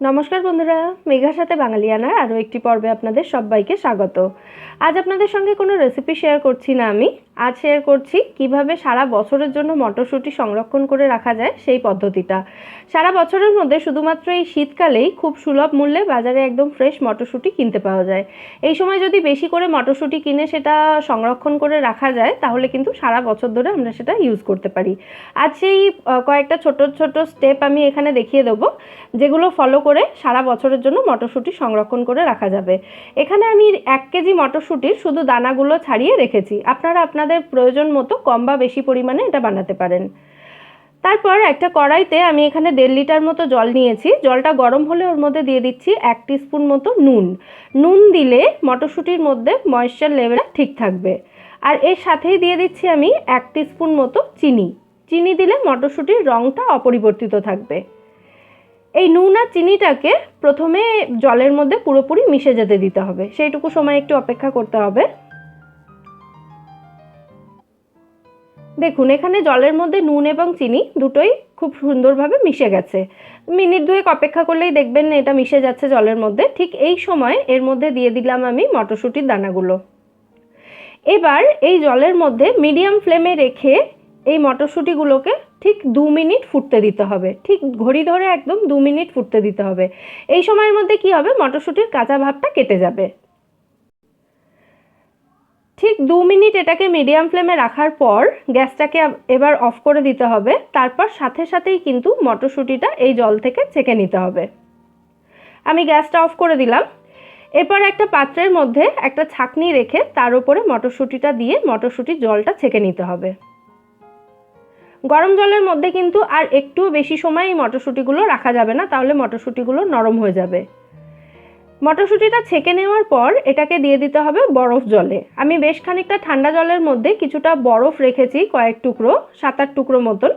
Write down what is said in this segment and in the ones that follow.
নমস্কার বন্ধুরা, মেঘার সাথে বাঙালিয়ানার আরও একটি পর্বে আপনাদের সবাইকে স্বাগত। আজ আপনাদের সঙ্গে কোনো রেসিপি শেয়ার করছি না আমি। আজ শেয়ার করছি কীভাবে সারা বছরের জন্য মটরশুঁটি সংরক্ষণ করে রাখা যায় সেই পদ্ধতিটা। সারা বছরের মধ্যে শুধুমাত্র এই শীতকালেই খুব সুলভ মূল্যে বাজারে একদম ফ্রেশ মটরশুঁটি কিনতে পাওয়া যায়। এই সময় যদি বেশি করে মটরশুঁটি কিনে সেটা সংরক্ষণ করে রাখা যায়, তাহলে কিন্তু সারা বছর ধরে আমরা সেটা ইউজ করতে পারি। আজ সেই কয়েকটা ছোট ছোট স্টেপ আমি এখানে দেখিয়ে দেবো, যেগুলো ফলো করে সারা বছরের জন্য মটরশুঁটি সংরক্ষণ করে রাখা যাবে। এখানে আমি এক কেজি মটরশুঁটির শুধু দানাগুলো ছাড়িয়ে রেখেছি। আপনারা আপনাদের প্রয়োজন মতো কম বা বেশি পরিমাণে এটা বানাতে পারেন। তারপর একটা কড়াইতে আমি এখানে দেড় লিটার মতো জল নিয়েছি। জলটা গরম হলে ওর মধ্যে দিয়ে দিচ্ছি এক স্পুন মতো নুন। নুন দিলে মটরশুঁটির মধ্যে ময়েশ্চার লেভেল ঠিক থাকবে। আর এর সাথেই দিয়ে দিচ্ছি আমি এক স্পুন মতো চিনি। চিনি দিলে মটরশুঁটির রঙটা অপরিবর্তিত থাকবে। এই নুন আর চিনিটাকে প্রথমে জলের মধ্যে পুরোপুরি মিশে যেতে দিতে হবে। সেইটুকু সময় একটু অপেক্ষা করতে হবে। দেখুন, এখানে জলের মধ্যে নুন এবং চিনি দুটোই খুব সুন্দরভাবে মিশে গেছে। মিনিট দুয়েক অপেক্ষা করলেই দেখবেন এটা মিশে যাচ্ছে জলের মধ্যে। ঠিক এই সময় এর মধ্যে দিয়ে দিলাম আমি মটরশুঁটির দানাগুলো। এবার এই জলের মধ্যে মিডিয়াম ফ্লেমে রেখে এই মটরশুঁটিগুলোকে ঠিক দু মিনিট ফুটতে দিতে হবে। ঠিক ঘড়ি ধরে একদম দু মিনিট ফুটতে দিতে হবে। এই সময়ের মধ্যে কি হবে? মটরশুঁটির কাঁচা ভাবটা কেটে যাবে। ঠিক দু মিনিট এটাকে মিডিয়াম ফ্লেমে রাখার পর গ্যাসটাকে এবার অফ করে দিতে হবে। তারপর সাথে সাথেই কিন্তু মটরশুঁটিটা এই জল থেকে ছেঁকে নিতে হবে। আমি গ্যাসটা অফ করে দিলাম। এরপর একটা পাত্রের মধ্যে একটা ছাকনি রেখে তার উপরে মটরশুঁটিটা দিয়ে মটরশুঁটির জলটা ছেঁকে নিতে হবে। গরম জলের মধ্যে কিন্তু আর একটু বেশি সময় এই মটরশুঁটিগুলো রাখা যাবে না, তাহলে মটরশুঁটিগুলো নরম হয়ে যাবে। মটরশুঁটিটা ছেঁকে নেওয়ার পর এটাকে দিয়ে দিতে হবে বরফ জলে। আমি বেশ খানিকটা ঠান্ডা জলের মধ্যে কিছুটা বরফ রেখেছি, কয়েক টুকরো, সাত আট টুকরো মতন।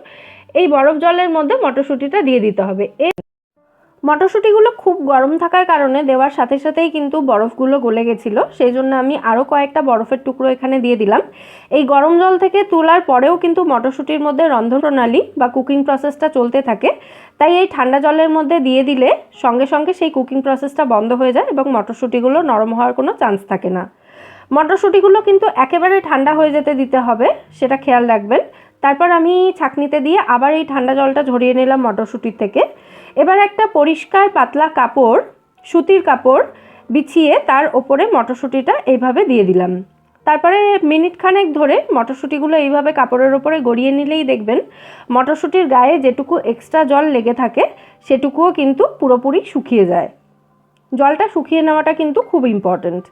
এই বরফ জলের মধ্যে মটরশুঁটিটা দিয়ে দিতে হবে। মটরশুঁটিগুলো খুব গরম থাকার কারণে দেওয়ার সাথে সাথেই কিন্তু বরফগুলো গলে গেছিল, সেই জন্য আমি আরও কয়েকটা বরফের টুকরো এখানে দিয়ে দিলাম। এই গরম জল থেকে তোলার পরেও কিন্তু মটরশুঁটির মধ্যে রন্ধন প্রণালী বা কুকিং প্রসেসটা চলতে থাকে। তাই এই ঠান্ডা জলের মধ্যে দিয়ে দিলে সঙ্গে সঙ্গে সেই কুকিং প্রসেসটা বন্ধ হয়ে যায় এবং মটরশুঁটিগুলো নরম হওয়ার কোনো চান্স থাকে না। মটরশুঁটিগুলো কিন্তু একেবারে ঠান্ডা হয়ে যেতে দিতে হবে, সেটা খেয়াল রাখবেন। তারপর আমি ছাঁকনিতে দিয়ে আবার এই ঠান্ডা জলটা ঝরিয়ে নিলাম মটরশুঁটির থেকে। এবার একটা পরিষ্কার পাতলা কাপড়, সুতির কাপড় বিছিয়ে তার ওপরে মটরশুঁটিটা এইভাবে দিয়ে দিলাম। তারপরে মিনিট খানেক ধরে মটরশুঁটিগুলো এইভাবে কাপড়ের ওপরে গড়িয়ে নিলেই দেখবেন মটরশুঁটির গায়ে যেটুকু এক্সট্রা জল লেগে থাকে, সেটুকুও কিন্তু পুরোপুরি শুকিয়ে যায়। জলটা শুকিয়ে নেওয়াটা কিন্তু খুব ইম্পর্ট্যান্ট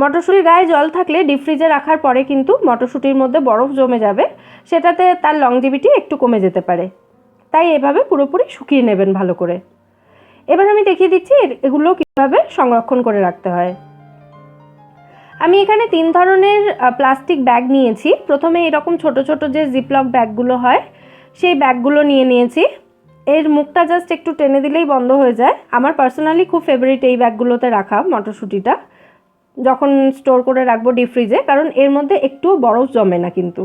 মটরশুঁটির গায়ে জল থাকলে ডিপ ফ্রিজে রাখার পরে কিন্তু মটরশুঁটির মধ্যে বরফ জমে যাবে। সেটাতে তার লংজিভিটি একটু কমে যেতে পারে। তাই এভাবে পুরোপুরি শুকিয়ে নেবেন ভালো করে। এবার আমি দেখিয়ে দিচ্ছি এগুলো কীভাবে সংরক্ষণ করে রাখতে হয়। আমি এখানে তিন ধরনের প্লাস্টিক ব্যাগ নিয়েছি। প্রথমে এরকম ছোট ছোট যে জিপলক ব্যাগগুলো হয়, সেই ব্যাগগুলো নিয়ে নিয়েছি। এর মুখটা জাস্ট একটু টেনে দিলেই বন্ধ হয়ে যায়। আমার পার্সোনালি খুব ফেভারিট এই ব্যাগগুলোতে রাখা মটরশুঁটিটা। যখন স্টোর করে রাখব ডিপ ফ্রিজে কারণ এর মধ্যে একটুও বরফ জমে না কিন্তু।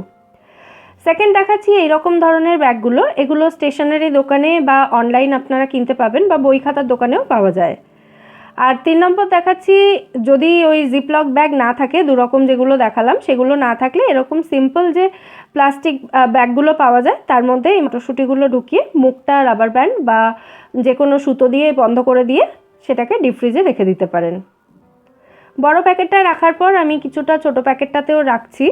সেকেন্ড দেখাচ্ছি এইরকম ধরনের ব্যাগগুলো। এগুলো স্টেশনারি দোকানে বা অনলাইন আপনারা কিনতে পাবেন বা বই খাতার দোকানেও পাওয়া যায়। আর তিন নম্বর দেখাচ্ছি, যদি ওই জিপলক ব্যাগ না থাকে, দুরকম যেগুলো দেখালাম, সেগুলো না থাকলে এরকম সিম্পল যে প্লাস্টিক ব্যাগগুলো পাওয়া যায়, তার মধ্যে এই মটরশুঁটিগুলো ঢুকিয়ে মুখটা রাবার ব্যান্ড বা যে কোনো সুতো দিয়ে বন্ধ করে দিয়ে সেটাকে ডিপ ফ্রিজে রেখে দিতে পারেন। বড় প্যাকেটটা রাখার পর আমি কিছুটা ছোট প্যাকেটটাতেও রাখছি।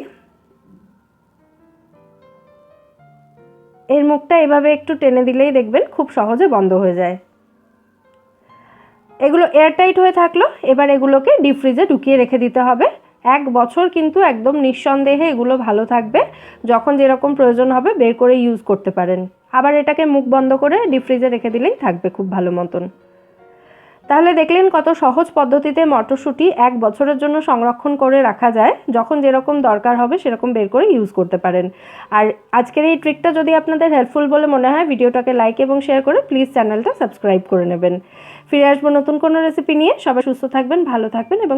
এর মুখটা এভাবে একটু টেনে দিলেই দেখবেন খুব সহজে বন্ধ হয়ে যায়। এগুলো এয়ারটাইট হয়ে থাকল, এবার এগুলোকে ডিপ ফ্রিজে ঢুকিয়ে রেখে দিতে হবে। এক বছর কিন্তু একদম নিঃসন্দেহে এগুলো ভালো থাকবে, যখন যেরকম প্রয়োজন হবে বের করে ইউজ করতে পারেন। আবার এটাকে মুখ বন্ধ করে ডিপ ফ্রিজে রেখে দিলেই থাকবে খুব ভালো মতন। তাহলে দেখলেন কত সহজ পদ্ধতিতে মটরশুঁটি এক বছরের জন্য সংরক্ষণ করে রাখা যায়। যখন যেরকম দরকার হবে সেরকম বের করে ইউজ করতে পারেন। আর আজকের এই ট্রিকটা যদি আপনাদের হেল্পফুল বলে মনে হয়, ভিডিওটাকে লাইক এবং শেয়ার করে প্লিজ চ্যানেলটা সাবস্ক্রাইব করে নেবেন। ফিরে আসব নতুন কোনো রেসিপি নিয়ে। সবাই সুস্থ থাকবেন, ভালো থাকবেন এবং